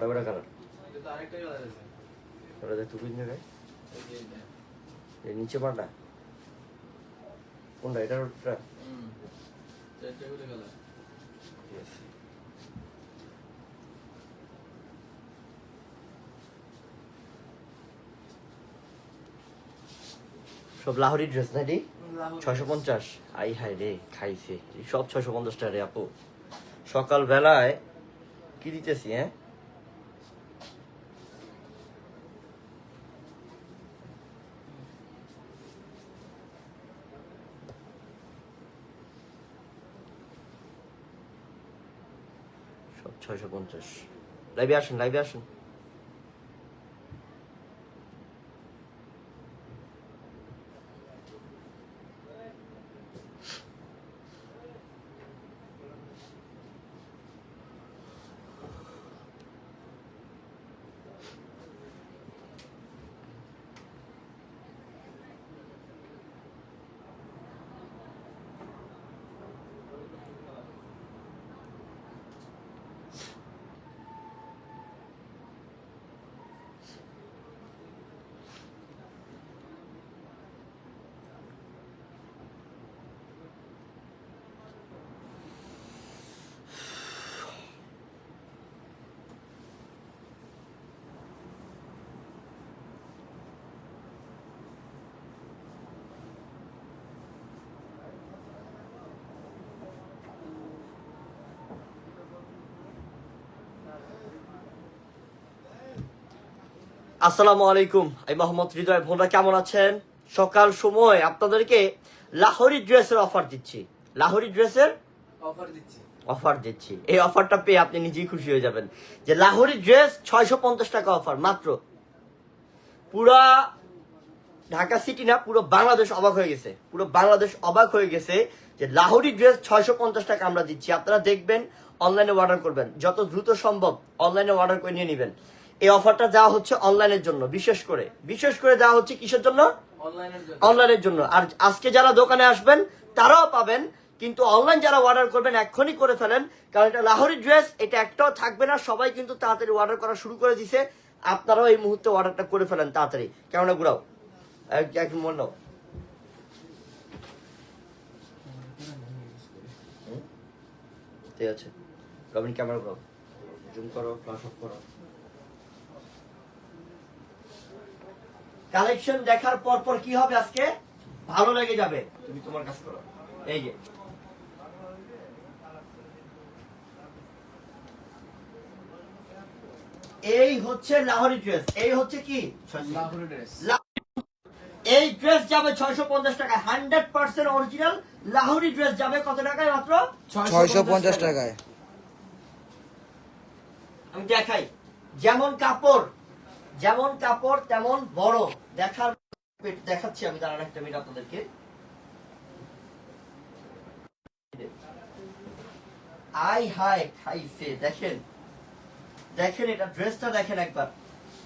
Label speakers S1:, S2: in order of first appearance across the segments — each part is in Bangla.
S1: কটা কালার ওটা দেখ তুই
S2: এই
S1: নিচে পাটা কোনটা? এটা ওটা?
S2: হুম চারটে করে কালার
S1: সব লাহোরি ড্রেস নাকি ছয়শো পঞ্চাশ। আই হাই রে খাইছে। সব ছয়শো পঞ্চাশ টাকা রে আপু। সকাল বেলায় কি দিতেছি হ্যাঁ? সব ছয়শো পঞ্চাশ। লাইভে আসুন লাইভে আসুন। আসসালামু আলাইকুম। আমি মোহাম্মদ হৃদয় ভোনরা কেমন আছেন? সকাল সময় আপনাদেরকে লাহোরি ড্রেসের অফার দিচ্ছি। লাহোরি ড্রেসের
S2: অফার দিচ্ছি।
S1: অফার দিচ্ছি। এই অফারটা পেয়ে আপনি নিজেই খুশি হয়ে যাবেন। যে লাহোরি ড্রেস ছয়শো পঞ্চাশ টাকা অফার মাত্র। পুরা ঢাকা সিটি না পুরো বাংলাদেশ অবাক হয়ে গেছে। পুরো বাংলাদেশ অবাক হয়ে গেছে যে লাহোরি ড্রেস ছয়শো পঞ্চাশ টাকা আমরা দিচ্ছি। আপনারা দেখবেন অনলাইনে অর্ডার করবেন। যত দ্রুত সম্ভব অনলাইনে অর্ডার করে নিয়ে নেবেন। এই অফারটা যাওয়া হচ্ছে অনলাইনের জন্য বিশেষ করে। বিশেষ করে যাওয়া হচ্ছে কিসের জন্য?
S2: অনলাইনের জন্য।
S1: আর আজকে যারা দোকানে আসবেন তারাও পাবেন কিন্তু অনলাইন যারা অর্ডার করবেন এক্ষুনি করে ফেলেন কারণ এটা লাহোরি ড্রেস এটা একটাও থাকবে না সবাই কিন্তু তাড়াতাড়ি অর্ডার করা শুরু করে দিছে। আপনারাও এই মুহূর্তে অর্ডারটা করে ফেলেন তাড়াতাড়ি। কেমন ঘুরাও এক- মন? ঠিক আছে। রবিন ক্যামেরা করো জুম করো ফ্লাশ অফ করো। কালেকশন দেখার পর পর কি হবে আজকে? ভালো লেগে যাবে। তুমি তোমার কাজ করো। এই যে। এই হচ্ছে লাহোরি ড্রেস। এই হচ্ছে কি?
S2: লাহোরি ড্রেস।
S1: এই ড্রেস যাবে ছয়শো পঞ্চাশ টাকায়। Hundred percent original Lahori dress যাবে কত টাকায় মাত্র?
S3: ছয়শো পঞ্চাশ টাকায়।
S1: আমি দেখাই। যেমন কাপড় যেমন কাপড় তেমন বড় দেখার দেখাচ্ছি আমি দাঁড়ান একটা মিনিট আপনাদেরকে। আই হাই খাইছে দেখেন। দেখেন এটা ড্রেসটা দেখেন একবার।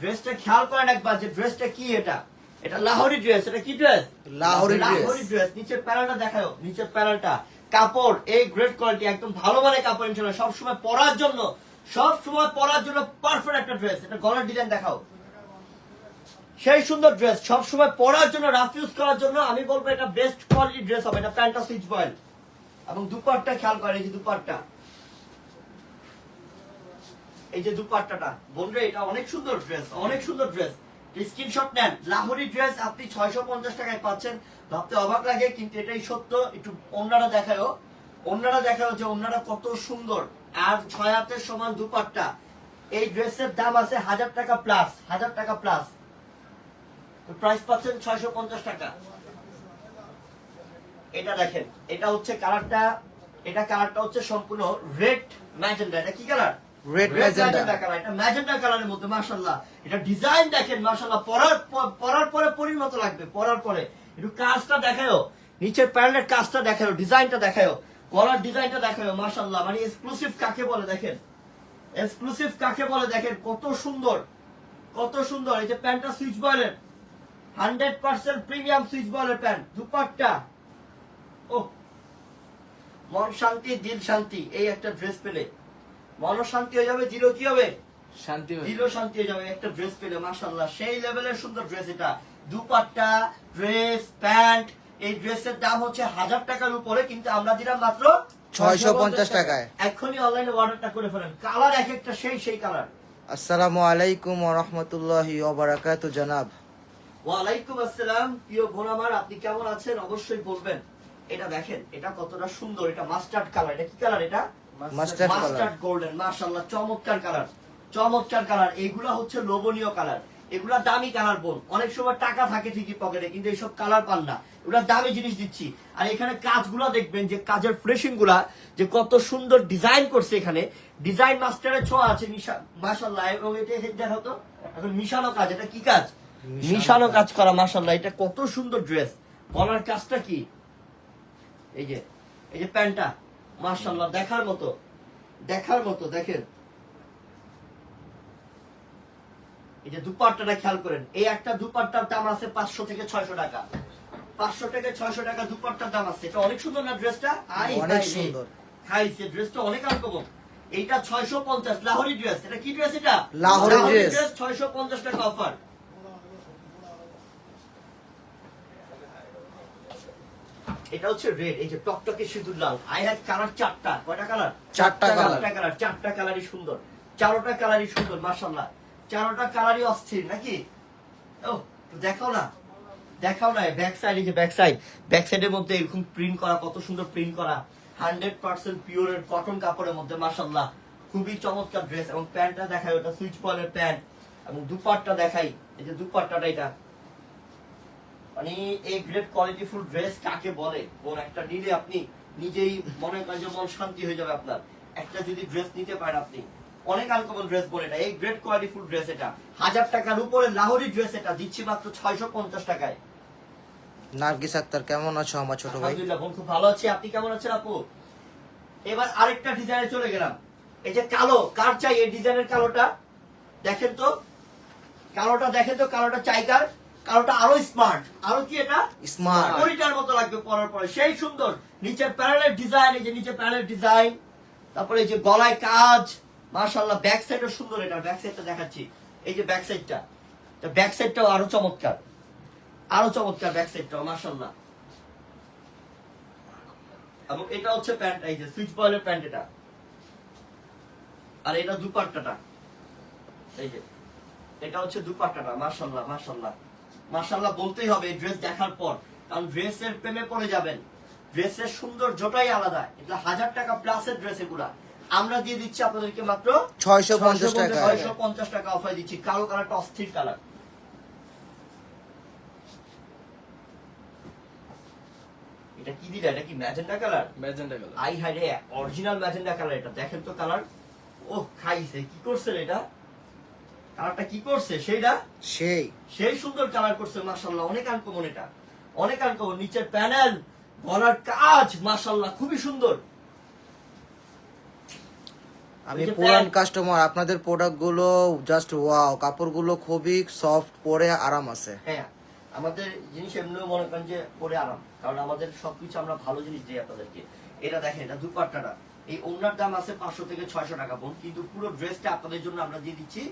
S1: ড্রেসটা খেয়াল করেন একবার যে ড্রেসটা কি এটা। এটা লাহোরি ড্রেস এটা কি ড্রেস
S3: লাহোরি।
S1: লাহোরি ড্রেস নিচের প্যানেলটা দেখাও নিচের প্যানেলটা কাপড় এই গ্রেট কোয়ালিটি একদম ভালো মানের কাপড় ইনশাল্লাহ সব সময় পরার জন্য সব সময় পরার জন্য পারফেক্ট একটা ড্রেস এটা গলার ডিজাইন দেখাও। সেই সুন্দর ড্রেস সব সময় পরার জন্য রাফ ইউজ করার জন্য আমি বলব এটা বেস্ট কোয়ালিটি ড্রেস হবে। এটা প্যান্টা সুইচ বয়েল এবং দুপাট্টা খেয়াল করে এই যে দুপাট্টা। এই যে দুপাট্টাটা। বলবে এটা অনেক সুন্দর ড্রেস অনেক সুন্দর ড্রেস স্ক্রিনশট নেন। লাহোরি ড্রেস আপনি ছয়শো পঞ্চাশ টাকায় পাচ্ছেন। ভাবতে অবাক লাগে, কিন্তু এটাই সত্য। একটু অন্যরা দেখায়ও। অন্যরা দেখাও যে অন্যরা কত সুন্দর। আর ছয় হাতের সমান দুপাট্টা। এই ড্রেসের দাম আছে হাজার টাকা প্লাস হাজার টাকা প্লাস প্রাইস পাচ্ছেন ছয়শো পঞ্চাশ টাকা। এটা দেখেন এটা হচ্ছে কালারটা এটা কালারটা হচ্ছে সম্পূর্ণ রেড ম্যাজেন্ডা এটা কি কালার?
S3: Red magenta।
S1: কালার। এটা ম্যাজেন্ডা কালারের মধ্যে মাশাআল্লাহ। এটা ডিজাইন দেখেন মাশাআল্লাহ। পরার পরার পরে পরিণত লাগবে পরার পরে। একটু কাজটা নিচের কাজটা ডিজাইনটা ডিজাইনটা মাশাআল্লাহ। মানে এক্সক্লুসিভ কাকে বলে দেখেন? এক্সক্লুসিভ কাকে বলে দেখেন? কত সুন্দর কত সুন্দর। এই যে প্যান্টটা সুইচ বয়েলের হান্ড্রেড পার্সেন্ট প্রিমিয়াম সুইচ বয়েলের প্যান্ট দুপাট্টা। ও মন শান্তি দিল শান্তি এই একটা ড্রেস পেলে। মন শান্তি হয়ে যাবে জিরো কি হবে?
S2: শান্তি
S1: দিলও শান্তি হয়ে যাবে একটা ড্রেস পেলে মাশাল্লাহ সেই লেভেলের সুন্দর ড্রেস এটা। দুপাট্টা ড্রেস প্যান্ট এই ড্রেসের দাম হচ্ছে হাজার টাকার উপরে কিন্তু আমরা দিলাম মাত্র
S3: 650 টাকায়।
S1: এক্ষুনি অনলাইনে অর্ডারটা করে ফেলেন। কালার এক একটা সেই সেই কালার।
S3: আসসালামু আলাইকুম ওয়া রাহমাতুল্লাহি ওয়া জনাব।
S1: ওয়ালাইকুম আসসালাম। প্রিয় বোন আমার আপনি কেমন আছেন? অবশ্যই বলবেন। এটা দেখেন এটা কতটা সুন্দর এটা মাস্টার্ড কালার এটা কি কালার এটা?
S3: মাস্টার্ড
S1: গোল্ডেন মাশাআল্লাহ চমৎকার কালার চমৎকার কালার এগুলা হচ্ছে লোভনীয় কালার এগুলা দামি কালার বোন। অনেক সময় টাকা থাকে ঠিকই পকেটে কিন্তু এইসব কালার পান না। এগুলা দামি জিনিস দিচ্ছি। আর এখানে কাজগুলা দেখবেন যে কাজের ফ্রেশিংগুলা যে কত সুন্দর ডিজাইন করছে এখানে। ডিজাইন মাস্টারের ছোঁয়া আছে মাশাল্লাহ এবং এটা দেখো তো। এখন মিশানো কাজ এটা কি কাজ?
S3: মিশানো কাজ।
S1: করা মাশাল্লাহ এটা কত সুন্দর ড্রেস গলার কাজটা কি? এই যে এই যে প্যান্টটা মাশাল্লাহ দেখার মতো দেখার মতো দেখেন। এই যে দুপাট্টাটা খেয়াল করেন এই একটা দুপাট্টার দাম আছে পাঁচশো থেকে ছয়শো টাকা। পাঁচশো থেকে ছয়শো টাকা দুপাট্টার দাম আছে। এটা অনেক সুন্দর না ড্রেসটা আই
S3: অনেক। সুন্দর।
S1: খাইছে ড্রেসটা অনেক আনকমন। এইটা ছয়শো পঞ্চাশ লাহোরি ড্রেস এটা কি ড্রেস এটা?
S3: লাহোরি dress।
S1: ছয়শো পঞ্চাশ টাকা অফার এটা হচ্ছে রেড এই যে টকটকে সিঁদুর লাল। কালার চারটা। কয়টা কালার
S3: চারটা কালার
S1: চারটা কালার চারটা কালারই সুন্দর। চারোটা কালারই সুন্দর চারোটা কালারই অস্থির নাকি? ও দেখাও না। দেখাও না ব্যাক সাইড এই যে ব্যাক সাইড ব্যাক সাইডের মধ্যে এরকম প্রিন্ট করা কত সুন্দর প্রিন্ট করা। হান্ড্রেড পার্সেন্ট পিওরের কটন কাপড়ের মধ্যে মাশাল্লাহ খুবই চমৎকার ড্রেস এবং প্যান্টটা দেখাই ওটা সুইচ পলের প্যান্ট এবং দুপাট্টা দেখাই এই যে দুপাট্টাটা এটা। মানে এই গ্রেট কোয়ালিটি ফুল ড্রেস কাকে বলে? কোন একটা নিলে আপনি নিজেই মনে করেন যে মন শান্তি হয়ে যাবে আপনার। একটা যদি ড্রেস নিতে পারেন আপনি। অনেক আনকমন ড্রেস বলে এটা। এই গ্রেট কোয়ালিটি ফুল ড্রেস এটা। হাজার টাকার উপরে লাহোরি ড্রেস এটা। দিচ্ছি মাত্র ছয়শো পঞ্চাশ টাকায়।
S3: নার্গিস আক্তার কেমন আছো আমার ছোট ভাই?
S1: আলহামদুলিল্লাহ খুব ভালো আছি। আপনি কেমন আছেন আপু? এবার আরেকটা ডিজাইনে চলে গেলাম। এই যে কালো কার চাই এই ডিজাইনের কালোটা? দেখেন তো। কালোটা দেখেন তো কালোটা চাই কার? কালোটা আরও স্মার্ট আরও কি এটা?
S3: স্মার্ট
S1: পরিটার মতো লাগবে পরার পরে। সেই সুন্দর। নিচের প্যানেলের ডিজাইন এই যে নিচে প্যানেলের ডিজাইন তারপরে এই যে গলায় কাজ। মাশাআল্লাহ ব্যাক সাইডও সুন্দর এটা। ব্যাক সাইডটা দেখাচ্ছি। এই যে ব্যাক সাইডটা ব্যাক সাইডটাও আরও চমৎকার। আরও চমৎকার ব্যাক সাইডটাও মাশাআল্লাহ। এবং এটা হচ্ছে প্যান্ট এই যে সুইচ বয়েলের প্যান্ট এটা। আর এটা দুপাট্টাটা। এই যে। এটা হচ্ছে দুপাট্টাটা মাশাআল্লাহ মাশাআল্লাহ। মাশাআল্লাহ বলতেই হবে ড্রেস দেখার পর। কারণ ড্রেসের প্রেমে পড়ে যাবেন। ড্রেসের সৌন্দর্যটাই আলাদা। এটা হাজার টাকা প্লাসের ড্রেস এগুলা আমরা দিয়ে দিচ্ছি আপনাদেরকে মাত্র
S3: 650 টাকা।
S1: ছয়শো পঞ্চাশ টাকা অফার দিচ্ছি। কালো কালারটা অস্থির কালার এটা কি দিলে? এটা কি ম্যাজেন্ডা কালার
S2: ম্যাজেন্টা কালার
S1: আই হাই রে অরিজিনাল ম্যাজেন্ডা কালার এটা। দেখেন তো কালার ও খাইছে। কি করছে রে এটা? কালারটা কি করছে? সেইটা?
S3: সেই।
S1: সেই সুন্দর কালার করছে মাশাল্লাহ অনেক আনকমন এটা। অনেক আনকমন নিচের প্যানেল গলার কাজ মাশাল্লাহ খুবই সুন্দর।
S3: আমি পুরান কাস্টমার আপনাদের প্রোডাক্টগুলো জাস্ট ওয়াও কাপড়গুলো খুবই সফট পরে আরাম আছে।
S1: হ্যাঁ আমাদের জিনিস এমনিও মনে করেন যে পরে আরাম কারণ আমাদের সবকিছু আমরা ভালো জিনিস দিই আপনাদেরকে। এটা দেখেন এটা দুপাট্টাটা। এই ওনার দাম আছে পাঁচশো থেকে ছয়শো টাকা বোন। কিন্তু পুরো ড্রেসটা আপনাদের জন্য আমরা দিয়ে দিচ্ছি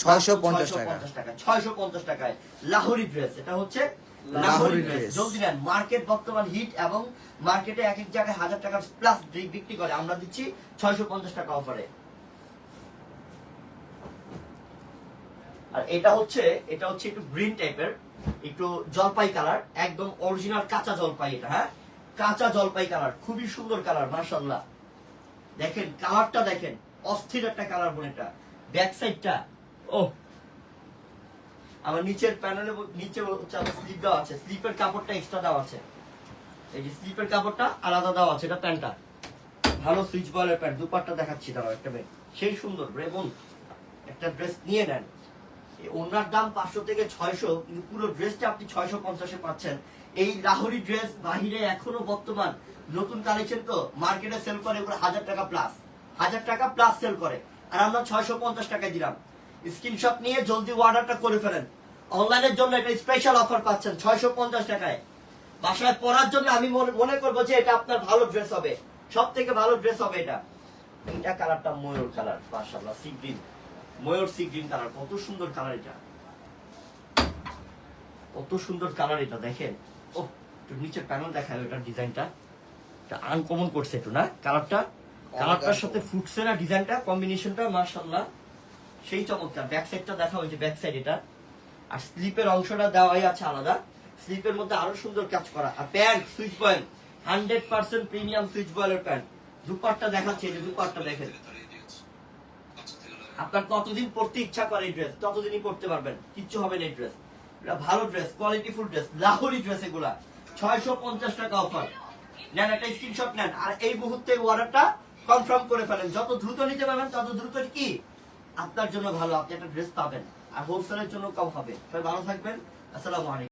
S3: 650 টাকা।
S1: টাকা ছয়শো পঞ্চাশ টাকায় লাহোরি ড্রেস এটা হচ্ছে
S3: লাহোরি
S1: লাহোরি ড্রেস জলদি নেন মার্কেট বর্তমান হিট এবং মার্কেটে এক এক জায়গায় হাজার টাকার প্লাস বিক্রি করে। আমরা দিচ্ছি ছয়শো পঞ্চাশ টাকা অফারে আর এটা হচ্ছে এটা হচ্ছে একটু গ্রিন টাইপের একটু জলপাই কালার একদম অরিজিনাল কাঁচা জলপাই এটা হ্যাঁ? কাঁচা জলপাই কালার খুবই সুন্দর কালার মাশাল্লাহ দেখেন কালারটা দেখেন অস্থির একটা কালার বোন এটা। ব্যাক সাইডটা ও আমার নিচের প্যানেলে নিচে স্লিপ দেওয়া আছে। স্লিপের কাপড়টা এক্সট্রা দেওয়া আছে। এই যে স্লিপের কাপড়টা আলাদা দেওয়া আছে, এটা প্যান্টটা। ভালো সুইচ বলের প্যান্ট, দুপাট্টা দেখাচ্ছি দাঁড়াও একটা মেয়ে সেই সুন্দর রেবন একটা ড্রেস নিয়ে নেন। ওনার দাম পাঁচশো থেকে ছয়শো, কিন্তু পুরো ড্রেসটা আপনি ছয়শো পঞ্চাশে পাচ্ছেন। এই লাহোরি ড্রেস বাহিরে এখনও বর্তমান নতুন কালেকশন তো মার্কেটে সেল করে এগুলো হাজার টাকা প্লাস হাজার টাকা প্লাস সেল করে। আর আমরা ছয়শো পঞ্চাশ টাকায় দিলাম। স্ক্রিনশট নিয়ে জলদি অর্ডারটা করে ফেলেন। অনলাইনের জন্য এটা স্পেশাল অফার পাচ্ছেন ছয়শো পঞ্চাশ টাকায়। বাসায় পরার জন্য আমি মনে করব যে এটা আপনার ভালো ড্রেস হবে। সব থেকে ভালো ড্রেস হবে এটা। এটা কালারটা ময়ূর কালার মাশাআল্লাহ সি গ্রিন ময়ূর সি গ্রিন কালার কত সুন্দর কালার এটা। কত সুন্দর কালার এটা দেখেন। ও একটু নিচের প্যানেল দেখায় এটার ডিজাইনটা। এটা আনকমন করছে একটু না? কালারটা? কালারটার সাথে ফুটছে না ডিজাইনটা কম্বিনেশনটা মার্শাল্লাহ সেই চমৎকার। ব্যাক সাইডটা দেখা হয়েছে ব্যাক সাইড এটা। আর স্লিপের অংশটা দেওয়াই আছে আলাদা। স্লিপের মধ্যে আরও সুন্দর কাজ করা। আর pant Swiss voile hundred percent premium Swiss বয়েলের pant dupatta দেখাচ্ছে যে দুপাটটা দেখেন। আপনার কতদিন পড়তে ইচ্ছা করে এই ড্রেস ততদিনই পড়তে পারবেন। কিচ্ছু হবে না এই ড্রেস এটা ভালো dress quality full dress Lahori dress এগুলা। ছয়শো পঞ্চাশ টাকা অফার নেন, একটা স্ক্রিনশট নেন। আর এই মুহূর্তে অর্ডারটা কনফার্ম করে ফেলেন। যত দ্রুত নিতে পারবেন, তত দ্রুত কি? আপনার জন্য ভালো, আপনি একটা ড্রেস পাবেন। আর হোলসেলের জন্য কম হবে। ভালো থাকবেন। আসসালামু আলাইকুম।